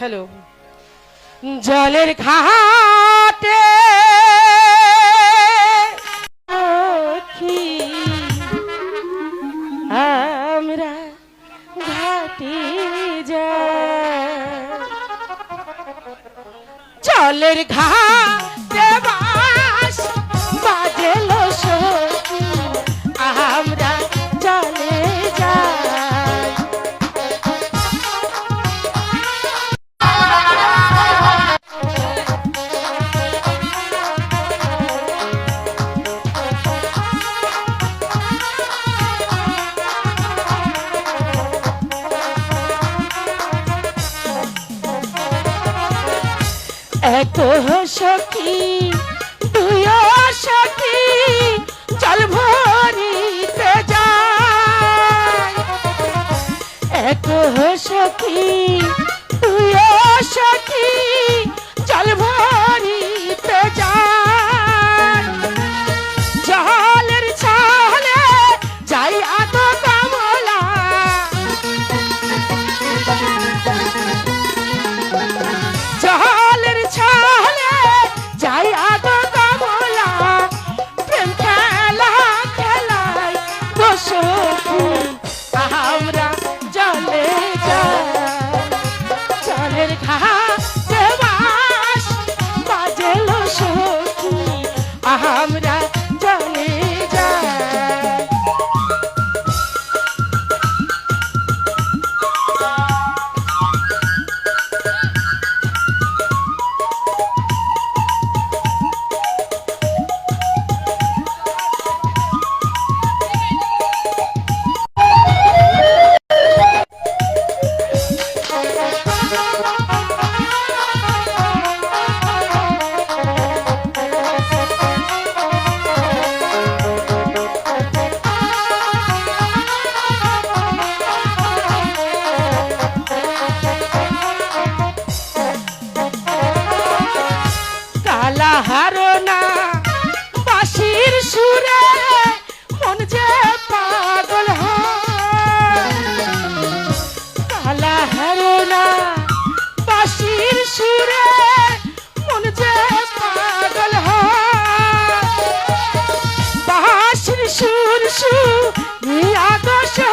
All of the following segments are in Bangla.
হ্যালো জলের ঘাটে আমরা ঘাটি যা জলের ঘাট এক সখী তুই সখী চল ভরিতে যা এক সখী আমরা কাহারো না বাসির সুরে মন যে পাগল হালাহারো না বাসির সুরে মন যে পাগল বাসির সুর সুর নিয়া গোসা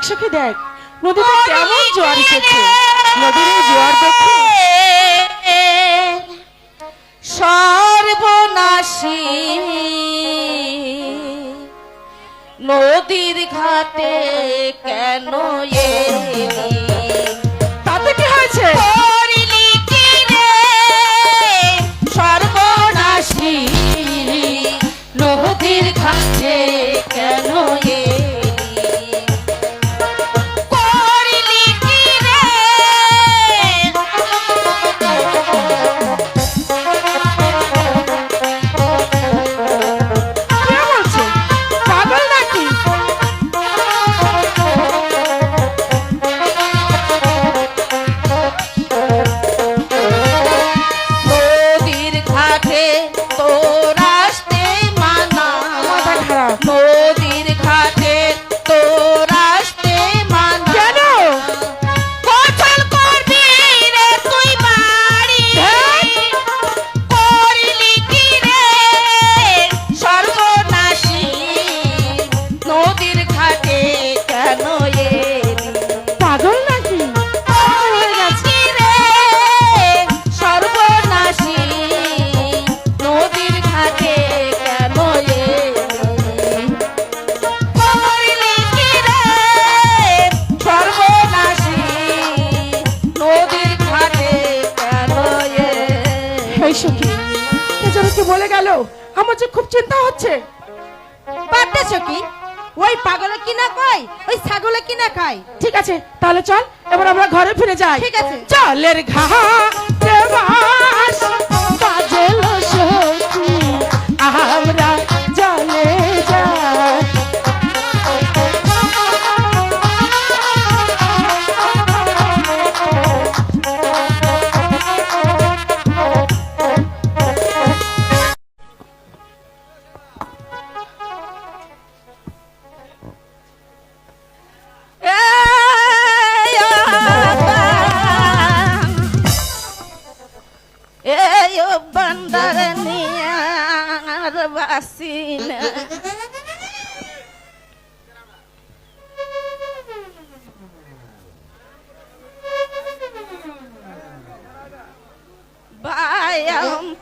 দেখ দেখ। নদীতে কেমন জোয়ার এসেছে। নদীর জোয়ার দেখো। সর্বনাশী নদীর ঘাটে কেন এ কে যেন কি বলে গেল আমার যে খুব চিন্তা হচ্ছে। পারতেছ কি ওই পাগলে কিনা কয় ওই ছাগলে কিনা খায়। ঠিক আছে তাহলে চল এবার আমরা ঘরে ফিরে যাই। ঠিক আছে। চলের ঘাটে বান্দার নিয়ার বাসিনা।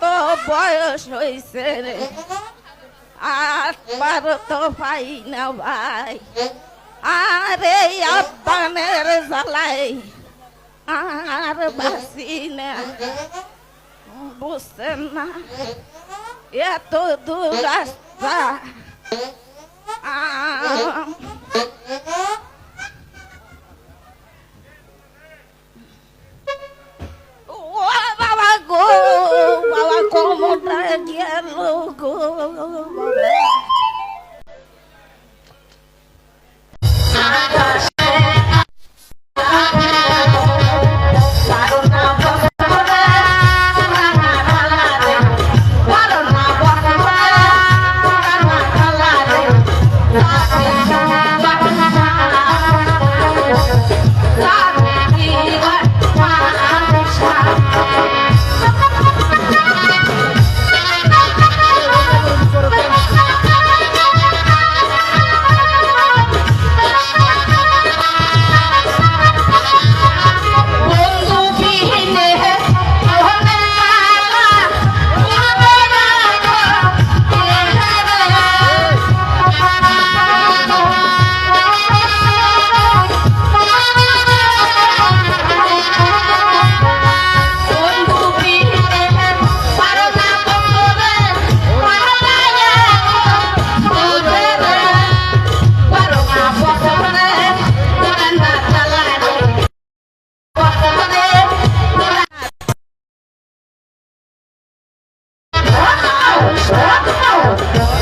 তো বয়স হয়েছে রে। আর পারো তো পাই না ভাই। আরে আব্বানের জ্বালাই আর বাসি না। বুঝছেন না এত দূর রাস্তা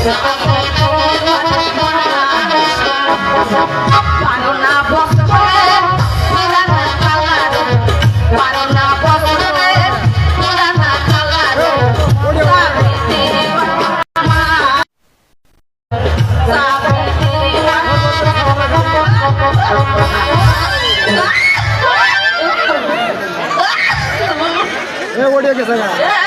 সমস্যা করতেছে কোনটা ওয়ান বাই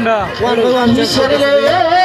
লেখা